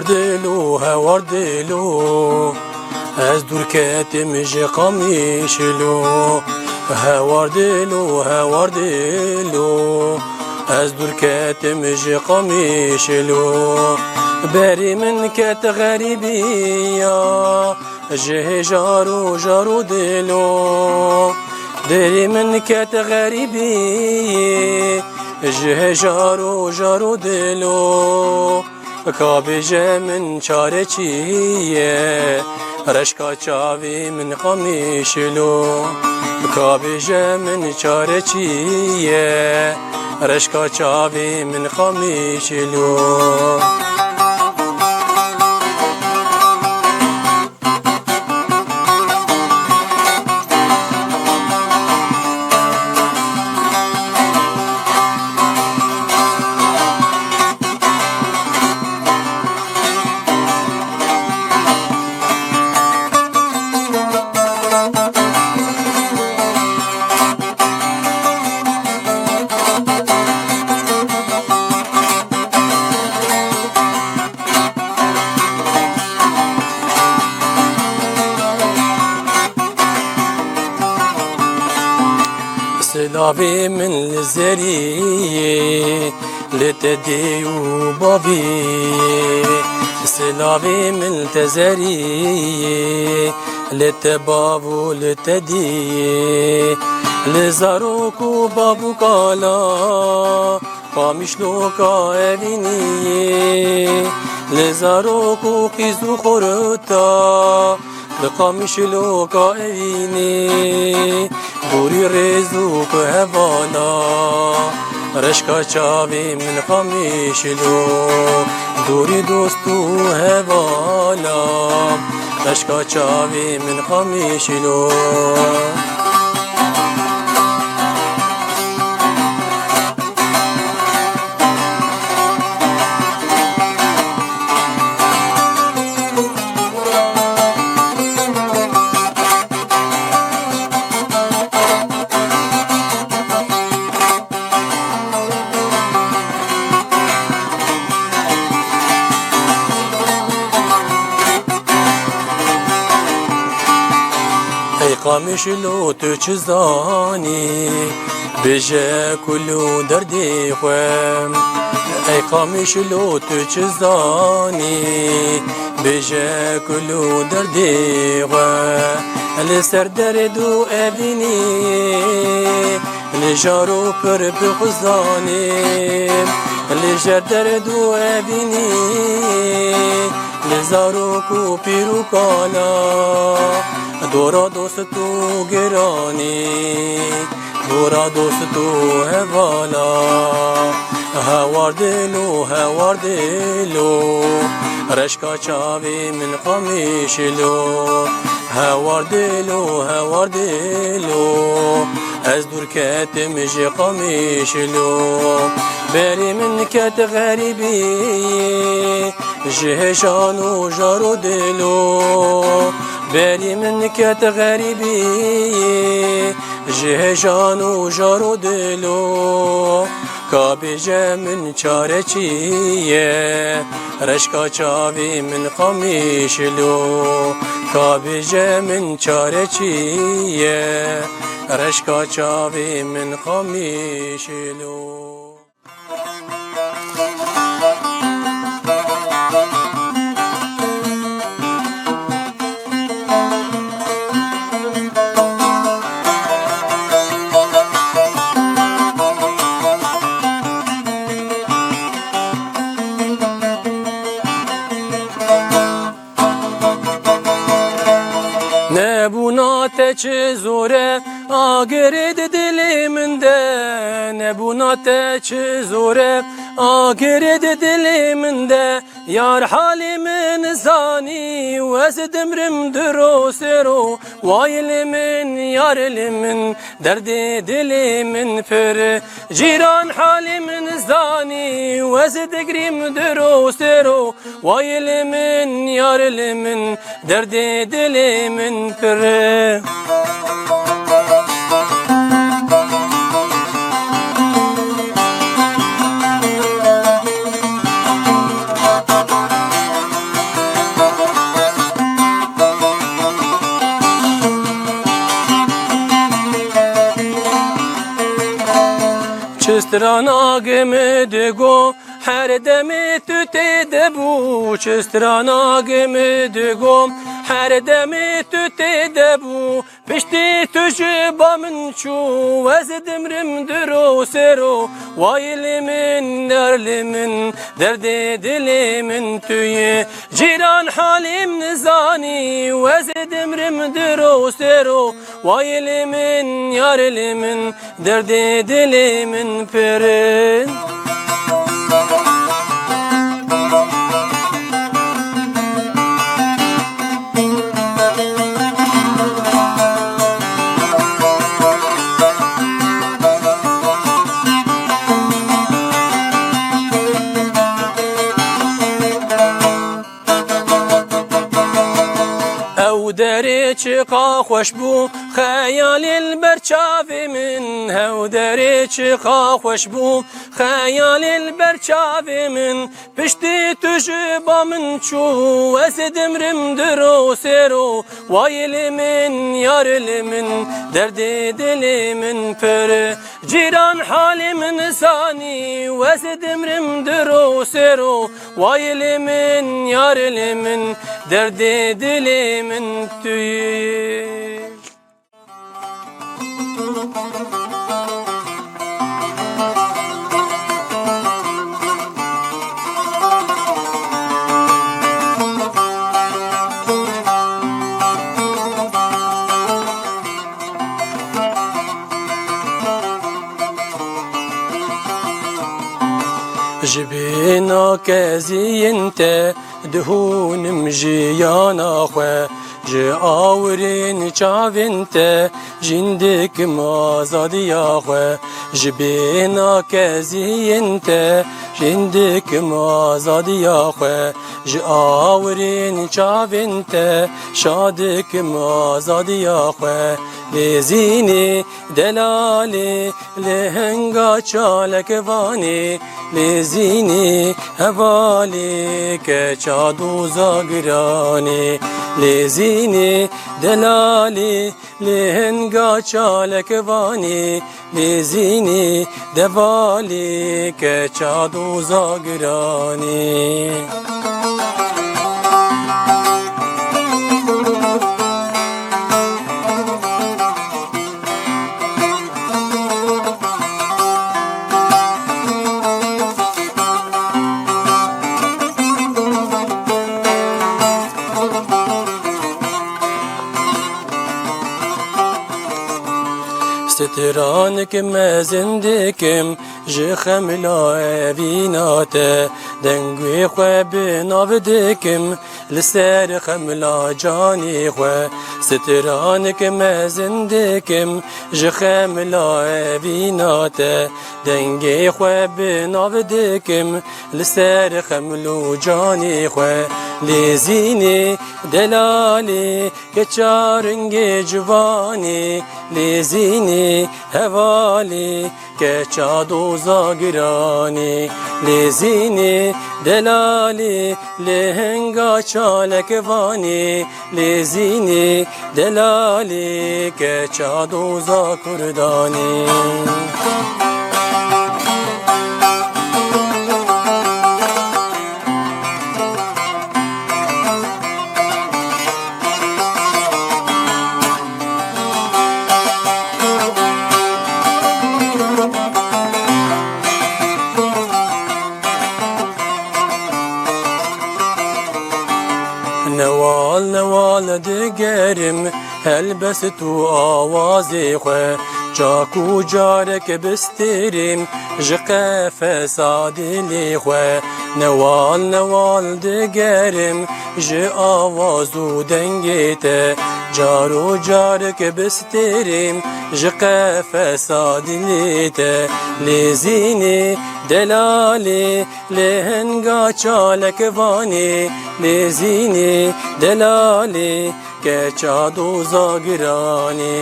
وردلو ها وردلو. از دور كاتم جي قميشلو ها وردلو ها وردلو. از دور كاتم جي قميشلو باري من كات غريبية جه جارو جارو دلو. دري من كات غريبية جه جارو جارو دلو. کابیژمن چاره چیه رشکا چاوی من قمیشلو کابیژمن چاره چیه رشکا چاوی من قمیشلو بابي من الزري لتدي وبابي سلابي من تزري لتباب لتدي لزاروك وبابو كالا قامشلوكا أبيني لزاروك وقيزو خرطا لقامشلوكا أبيني قیزو خورتا لقامشلوکا evini Duri rezuk hevana Reşka çavi min kamişlu Duri dostu hevana Reşka çavi خامشلو لو چه بجا كلو دردي دردی خوام ای خامشلو تو چه زانی بجه کلو دردی خوام لسر درد و ابینی لجارو پر بخزانی اللي درد و ابینی لزارو کو پیرو دورا دوست تو گرانی دورا دوست تو هوالا هوار دلو هوار دلو رشکا چاوی من قمیشلو هوار دلو هوار دلو از دور کتم جی قمیشلو بری من کت غریبی جهشان و جارو دلو بری من کت غریبی جهشان و جارو دلو کابجه من چاره چیه رشکا چاوی من قمیشلو کابجه من چاره چیه رشکا چاوی من قمیشلو Teçi zore agere de diliminde. Nebuna teçi zore agere de diliminde Yar halimin zani ve demrim duro sero Vailimin yar elimin derdi dilimin peri Ciran halimin zani ve degrim duro sero Vailimin yar elimin derdi dilimin peri چسترانا گمدگو هر دمی تو تدبو Çestrana gemidi go. Her demi tüte de bu Çestrana gemidi go. Her demi tüte de bu. Pişti tücü bamın çu Vezidimrim dürü seru Vayilimin derlimin Derdi dilimin tüyü. Ciran halim nizani Vezidimrim dürü seru Vayilimin yarilimin Derdi dilimin pirin çıka hoşbu Hayalil berçavimin Hevderi çıka hoşbu Hayalil berçavimin Pişti tüjü bamın çu Esedim rimdir o seru Vay ilimin yar ilimin Derdi dilimin peri وایل من یارل من درد دل من پر جیران حال من سانی وز دمرم درو سرو وایل من یارل keziyên te dihûnim ji yana xwe ji awirên çavên te jîn dikim azadiya ji bêhna keziyên te jên dikim azadiya xwe ji awirên çavên te şa dikim azadiya xwe lêzînê delalê lêhenga çalekevanê lêzînê hevalê ke çadûza giranê كچادو زاگراني لزيني دلالي لهنگا چالك واني لزيني Setiranik me zindikim Ji xemila evîna te Dengê xwe bi nav dikim Li ser xemla canî xwe. Setiranik me zindikim Ji xemla evîna te Dengê xwe bi nav dikim Li ser xemlû canî xwe lêzînê delalê keçaringê civanê lêzînê hevalê keça doza girani. Lezini delali lehenga çalek vani. Lezini delali keça doza kurdani دگرم هلبس تو آوازی خو چاکو جارک بستریم جقه فسادلی خو نوال نوال دگرم ج آوازو دنگیت جارو جارک بستریم جقه فسادلیت لزینی دلالی لهنگا چالک وانی لزینی دلالی keça doza girani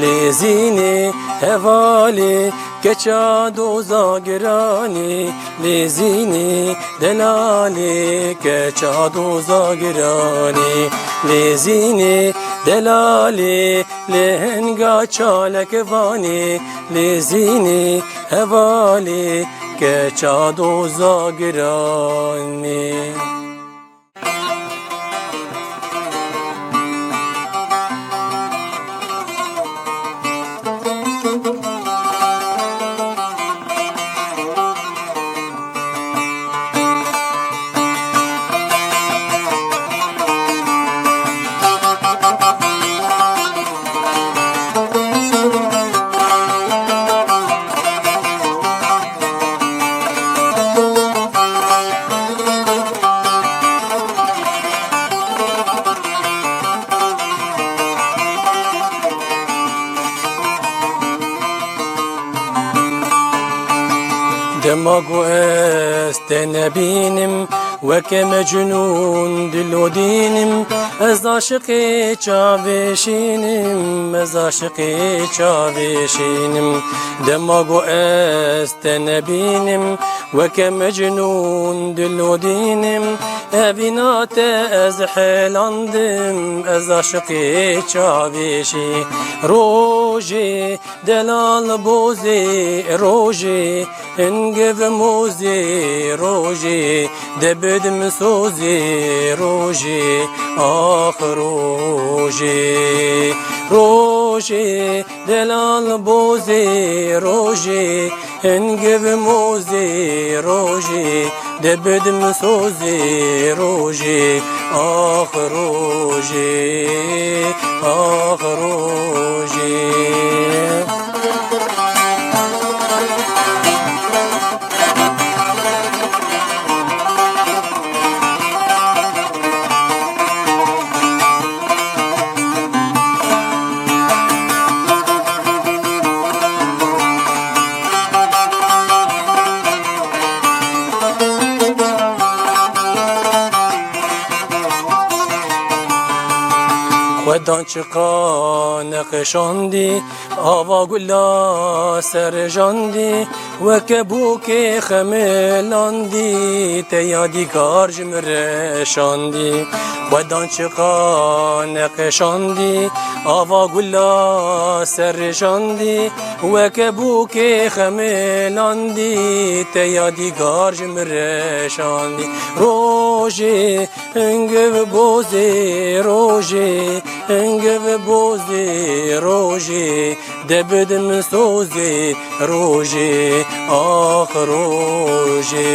lezini hevali keça doza girani lezini delali keça doza girani lezini دلالی لهنگا چالک وانی لزینی هوالی که چادو زاگرانی Lagu este nebinim. وکه مجنون دلو دینم از عاشقی چاوشینم از عاشقی چاوشینم دماغو است نبینم وکه مجنون دلو دینم ابینات از حلاندم از عاشقی چاوشی روژی دلال بوزی روژی انگف موزی روژی دبدم سوزی روژی آخ روژی روژی دلال بوزی روژی انگف موزی روژی دبدم سوزی روژی آخ روژی آخ روژی Odan çıkan nekşandi Ava gulla serjandi جاندی و کبوک خملاندی تیادی کار جمرشاندی ودان چقا نقشاندی آوا گلا سر جاندی و کبوک خملاندی تیادی کار جمرشاندی روژی انگو بوزی روژی انگو بوزی روژی دبدم سوزی روژی آخ روژی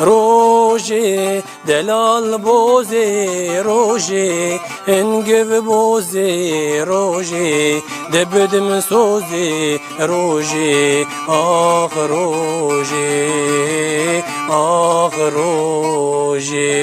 روژی دلال بوزی روژی انگو بوزی روژی دبدم سوزی روژی آخ روژی آخ روژی